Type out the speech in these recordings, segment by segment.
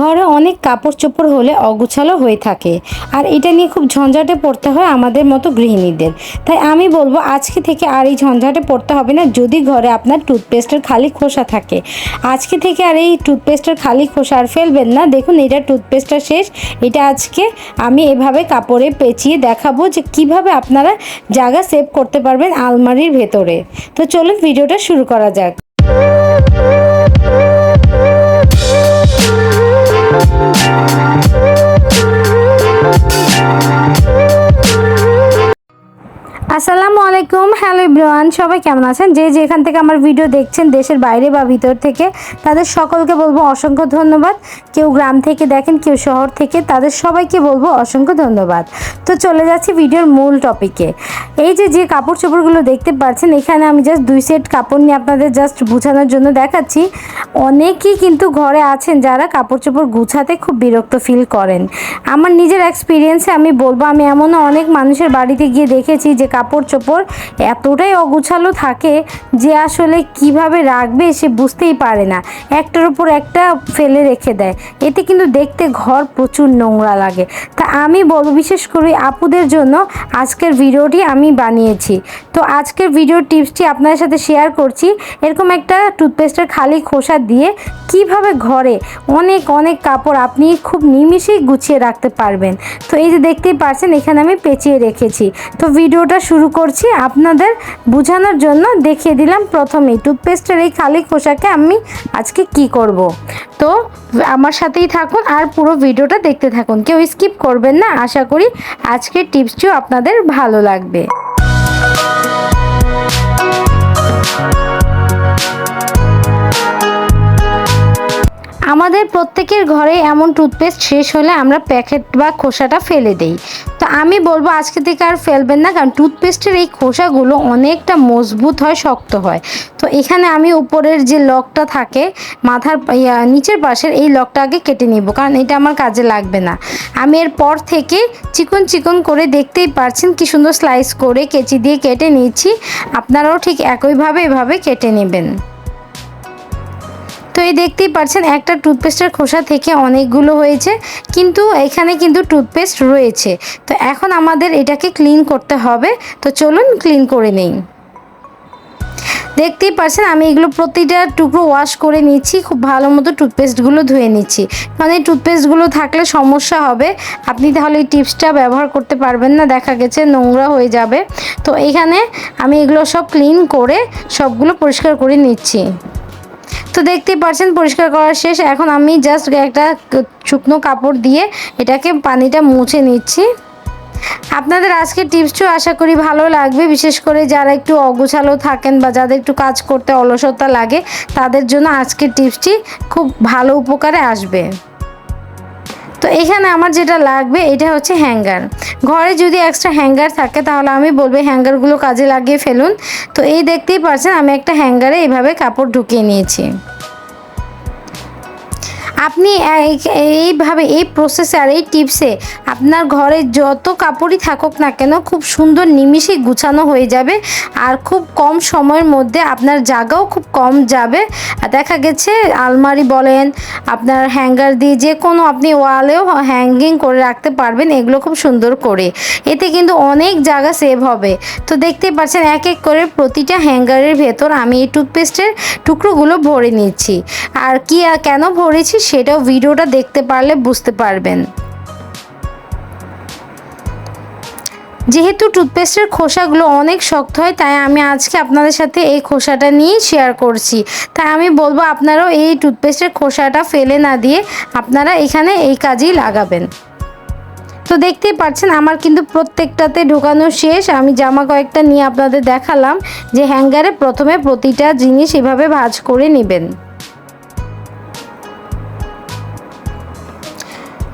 ঘরে অনেক কাপড় চোপড় হলে অগুছালো হয়ে থাকে। আর এটা নিয়ে খুব ঝঞ্ঝাটে পড়তে হয় আমাদের মতো গৃহিণীদের। তাই আমি বলব, আজকে থেকে আর এই ঝঞ্ঝাটে পড়তে হবে না। যদি ঘরে আপনার টুথপেস্টের খালি খোসা থাকে, আজকে থেকে আর এই টুথপেস্টের খালি খোসা আর ফেলবেন না। দেখুন, এটা টুথপেস্টটা শেষ। এটা আজকে আমি এভাবে কাপড়ে পেঁচিয়ে দেখাবো যে কীভাবে আপনারা জায়গা সেভ করতে পারবেন আলমারির ভেতরে। তো চলুন, ভিডিওটা শুরু করা যাক। Thank you. আসসালামু আলাইকুম। হ্যালো ইব্রান সবাই কেমন আছেন? যে যেখান থেকে আমার ভিডিও দেখছেন, দেশের বাইরে বা ভিতর থেকে, তাদের সকলকে বলব অসংখ্য ধন্যবাদ। কেউ গ্রাম থেকে দেখেন, কেউ শহর থেকে, তাদের সবাইকে বলব অসংখ্য ধন্যবাদ। তো চলে যাচ্ছি ভিডিওর মূল টপিকে এই যে যে কাপড় চোপড়গুলো দেখতে পাচ্ছেন, এখানে আমি জাস্ট দুই সেট কাপড় নিয়ে আপনাদের জাস্ট বোঝানোর জন্য দেখাচ্ছি। অনেকেই কিন্তু ঘরে আছেন যারা কাপড় চোপড় গুছাতে খুব বিরক্ত ফিল করেন। আমার নিজের এক্সপিরিয়েন্সে আমি বলব, আমি এমনও অনেক মানুষের বাড়িতে গিয়ে দেখেছি যে কাপড় চোপড় এতটাই অগুছালো থাকে যে আসলে কীভাবে রাখবে সে বুঝতেই পারে না। একটার উপর একটা ফেলে রেখে দেয়। এতে কিন্তু দেখতে ঘর প্রচুর নোংরা লাগে। তা আমি বলব, বিশেষ করে আপুদের জন্য আজকের ভিডিওটি আমি বানিয়েছি। তো আজকের ভিডিও টিপসটি আপনাদের সাথে শেয়ার করছি। এরকম একটা টুথপেস্টের খালি খোসা দিয়ে কীভাবে ঘরে অনেক অনেক কাপড় আপনি খুব নিমিষেই গুছিয়ে রাখতে পারবেন। তো এই যে দেখতেই পারছেন, এখানে আমি পেঁচিয়ে রেখেছি। তো ভিডিওটা শুরু করছি আপনাদের বোঝানোর জন্য। দেখিয়ে দিলাম প্রথমেই টুথপেস্টের এই খালি খোসাকে আমি আজকে কি করব। তো আমার সাথেই থাকুন আর পুরো ভিডিওটা দেখতে থাকুন। কেউ স্কিপ করবেন না। আশা করি আজকের টিপসটিও আপনাদের ভালো লাগবে। আমাদের প্রত্যেকের ঘরে এমন টুথপেস্ট শেষ হলে আমরা প্যাকেট বা খোসাটা ফেলে দেই। তো আমি বলব আজকে থেকে আর ফেলবেন না, কারণ টুথপেস্টের এই খোসাগুলো অনেকটা মজবুত হয়, শক্ত হয়। তো এখানে আমি উপরের যে লকটা থাকে, মাথার নিচের পাশের এই লকটা আগে কেটে নিব, কারণ এটা আমার কাজে লাগবে না। আমি এর পর থেকে চিকন চিকন করে দেখতেই পারছেন কি সুন্দর স্লাইস করে কেচি দিয়ে কেটে নিচ্ছি আপনারাও ঠিক একইভাবে এভাবে কেটে নেবেন। তো এই দেখতেই পাচ্ছেন, একটা টুথপেস্টের খোসা থেকে অনেকগুলো হয়েছে, কিন্তু এখানে কিন্তু টুথপেস্ট রয়েছে। তো এখন আমাদের এটাকে ক্লিন করতে হবে, তো চলুন ক্লিন করে নেই। দেখতেই পাচ্ছেন, আমি এগুলো প্রতিটা টুকরো ওয়াশ করে নিচ্ছি, খুব ভালো মতো টুথপেস্টগুলো ধুয়ে নিচ্ছি। এই টুথপেস্টগুলো থাকলে সমস্যা হবে, আপনি তাহলে এই টিপসটা ব্যবহার করতে পারবেন না, দেখা গেছে নোংরা হয়ে যাবে। তো এখানে আমি এগুলো সব ক্লিন করে সবগুলো পরিষ্কার করে নিচ্ছি। তো দেখতেই পারছেন, পরিষ্কার করা শেষ। এখন আমি জাস্ট একটা শুকনো কাপড় দিয়ে এটাকে পানিটা মুছে নিচ্ছি। আপনাদের আজকের টিপসটিও আশা করি ভালো লাগবে। বিশেষ করে যারা একটু অগোছালো থাকেন বা যাদের একটু কাজ করতে অলসতা লাগে, তাদের জন্য আজকের টিপসটি খুব ভালো উপকারে আসবে। তো এখানে আমার যেটা লাগবে, এটা হচ্ছে হ্যাঙ্গার ঘরে যদি এক্সট্রা হ্যাঙ্গার থাকে, তাহলে আমি বলব হ্যাঙ্গারগুলো কাজে লাগিয়ে ফেলুন। তো এই দেখতেই পারছেন, আমি একটা হ্যাঙ্গারে এইভাবে কাপড় ঢুকিয়ে নিয়েছি। আপনি এইভাবে, এই প্রসেসে আর এই টিপসে আপনার ঘরে যত কাপড়ই থাকুক না কেন খুব সুন্দর নিমিষেই গুছানো হয়ে যাবে আর খুব কম সময়ের মধ্যে আপনার জায়গাও খুব কম যাবে। দেখা গেছে আলমারি বলেন, আপনার হ্যাঙ্গার দিয়ে যে কোনো আপনি ওয়ালেও হ্যাঙ্গিং করে রাখতে পারবেন এগুলো খুব সুন্দর করে। এতে কিন্তু অনেক জায়গা সেভ হবে। তো দেখতে পাচ্ছেন এক এক করে প্রতিটা হ্যাঙ্গারের ভেতর আমি এই টুথপেস্টের টুকরোগুলো ভরে নিচ্ছি। আর কি, কেন ভরেছি সেটাও ভিডিওটা দেখতে পারলে বুঝতে পারবেন। যেহেতু টুথপেস্টের খোসাগুলো অনেক শক্ত হয়, তাই আমি আজকে আপনাদের সাথে এই খোসাটা নিয়ে শেয়ার করছি। তাই আমি বলব আপনারাও এই টুথপেস্টের খোসাটা ফেলে না দিয়ে আপনারা এখানে এই কাজেই লাগাবেন। তো দেখতেই পাচ্ছেন আমার কিন্তু প্রত্যেকটাতে ঢোকানো শেষ। আমি জামা কয়েকটা নিয়ে আপনাদের দেখালাম যে হ্যাঙ্গারে প্রথমে প্রতিটা জিনিস এভাবে ভাজ করে নেবেন।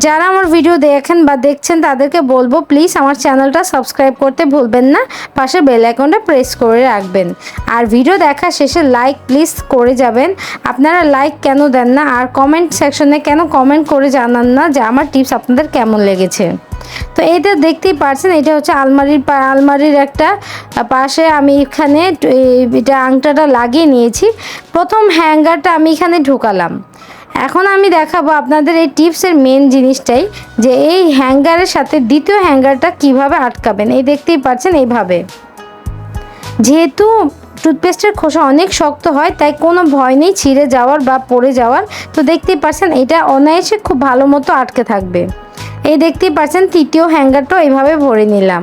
যারা আমার ভিডিও দেখেন বা দেখছেন, তাদেরকে বলব প্লিজ আমার চ্যানেলটা সাবস্ক্রাইব করতে ভুলবেন না। পাশে বেল আইকনটা প্রেস করে রাখবেন। আর ভিডিও দেখা শেষে লাইক প্লিজ করে যাবেন। আপনারা লাইক কেন দেন না? আর কমেন্ট সেকশনে কেন কমেন্ট করে জানান না? যে আমার টিপস আপনাদের কেমন লেগেছে? তো এটা দেখতেই পারছেন, এটা হচ্ছে আলমারির আলমারির একটা পাশে আমি এখানে এটা আংটাটা লাগিয়ে নিয়েছি। প্রথম হ্যাঙ্গারটা আমি এখানে ঢোকালাম। এখন আমি দেখাবো আপনাদের এই টিপসের মেন জিনিসটাই, যে এই হ্যাঙ্গারের সাথে দ্বিতীয় হ্যাঙ্গারটা কীভাবে আটকাবেন। এই দেখতেই পাচ্ছেন এইভাবে। যেহেতু টুথপেস্টের খোসা অনেক শক্ত হয়, তাই কোনো ভয় নেই ছিঁড়ে যাওয়ার বা পড়ে যাওয়ার। তো দেখতেই পাচ্ছেন, এটা অনায়াসে খুব ভালো মতো আটকে থাকবে। এই দেখতেই পাচ্ছেন, তৃতীয় হ্যাঙ্গারটাও এইভাবে ভরে নিলাম।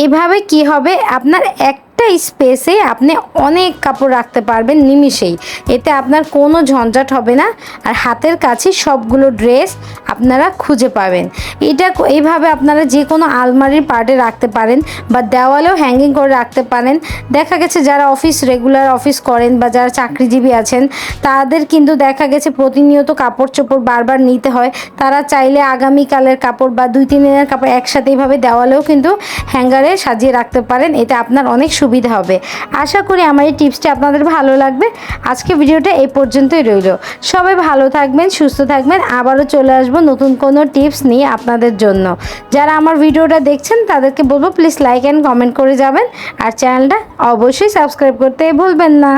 এইভাবে কি হবে? আপনার একটা স্পেসে আপনি অনেক কাপড় রাখতে পারবেন নিমিষেই। এতে আপনার কোনো ঝঞ্ঝাট হবে না। আর হাতের কাছে সবগুলো ড্রেস আপনারা খুঁজে পাবেন। এটা এইভাবে আপনারা যে কোনো আলমারির পার্টে রাখতে পারেন বা দেওয়ালেও হ্যাঙ্গিং করে রাখতে পারেন। দেখা গেছে যারা অফিস রেগুলার অফিস করেন বা যারা চাকরিজীবী আছেন, তাদের কিন্তু দেখা গেছে প্রতিনিয়ত কাপড় চোপড় বারবার নিতে হয়। তারা চাইলে আগামীকালের কাপড় বা দুই, তিন দিনের কাপড় একসাথে এইভাবে দেওয়ালেও কিন্তু হ্যাঙ্গারে সাজিয়ে রাখতে পারেন। এতে আপনার অনেক সুবিধা হবে। আশা করি আমার এই টিপসটি আপনাদের ভালো লাগবে। আজকে ভিডিওটা এই পর্যন্তই রইল। সবাই ভালো থাকবেন, সুস্থ থাকবেন। আবারও চলে আসব নতুন কোনো টিপস নিয়ে আপনাদের জন্য। যারা আমার ভিডিওটা দেখছেন, তাদেরকে বলব প্লিজ লাইক অ্যান্ড কমেন্ট করে যাবেন। আর চ্যানেলটা অবশ্যই সাবস্ক্রাইব করতে ভুলবেন না।